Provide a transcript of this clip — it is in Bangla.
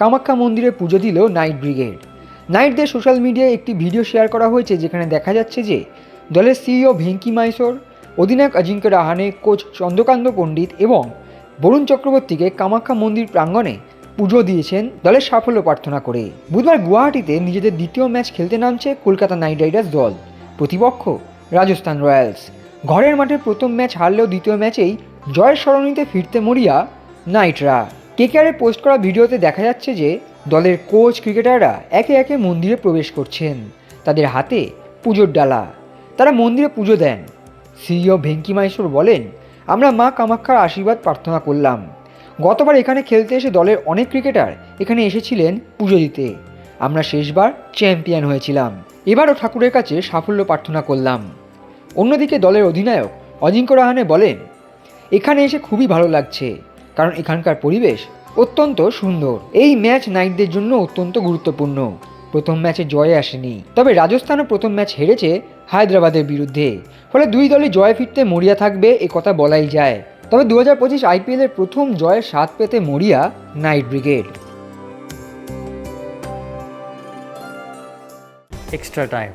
কামাখ্যা মন্দিরে পুজো দিল নাইট ব্রিগেড। নাইটদের সোশ্যাল মিডিয়ায় একটি ভিডিও শেয়ার করা হয়েছে যেখানে দেখা যাচ্ছে যে দলের সিইও ভেঙ্কি মাইসোর, অধিনায়ক অজিঙ্ক্য রাহানে, কোচ চন্দ্রকান্ত পণ্ডিত এবং বরুণ চক্রবর্তীকে কামাখ্যা মন্দির প্রাঙ্গণে পুজো দিয়েছেন দলের সাফল্য প্রার্থনা করে। বুধবার গুয়াহাটিতে নিজেদের দ্বিতীয় ম্যাচ খেলতে নামছে কলকাতা নাইট রাইডার্স দল, প্রতিপক্ষ রাজস্থান রয়্যালস। ঘরের মাঠে প্রথম ম্যাচ হারলেও দ্বিতীয় ম্যাচেই জয়ের সরণিতে ফিরতে মরিয়া নাইটরা। কেকেআরে পোস্ট করা ভিডিওতে দেখা যাচ্ছে যে দলের কোচ ক্রিকেটাররা একে একে মন্দিরে প্রবেশ করছেন। তাদের হাতে পুজোর ডালা। তারা মন্দিরে পুজো দেন। সিইও ভেঙ্কি মাইসোর বলেন, আমরা মা কামাক্ষার আশীর্বাদ প্রার্থনা করলাম। গতবার এখানে খেলতে এসে দলের অনেক ক্রিকেটার এখানে এসেছিলেন পুজো দিতে। আমরা শেষবার চ্যাম্পিয়ন হয়েছিলাম। এবারও ঠাকুরের কাছে সাফল্য প্রার্থনা করলাম। অন্যদিকে দলের অধিনায়ক অজিঙ্ক্য রাহানে বলেন, এখানে এসে খুবই ভালো লাগছে। কারণ এখানকার পরিবেশ অত্যন্ত সুন্দর। এই ম্যাচ নাইটদের জন্য অত্যন্ত গুরুত্বপূর্ণ। প্রথম ম্যাচে জয়ে আসেনি। তবে রাজস্থানও প্রথম ম্যাচ হেরেছে হায়দ্রাবাদের বিরুদ্ধে। ফলে দুই দলই জয় ফিরতে মরিয়া থাকবে এ কথা বলাই যায়। তবে দু হাজার পঁচিশ আইপিএলের প্রথম জয়ের স্বাদ পেতে মরিয়া knight brigade. Extra time.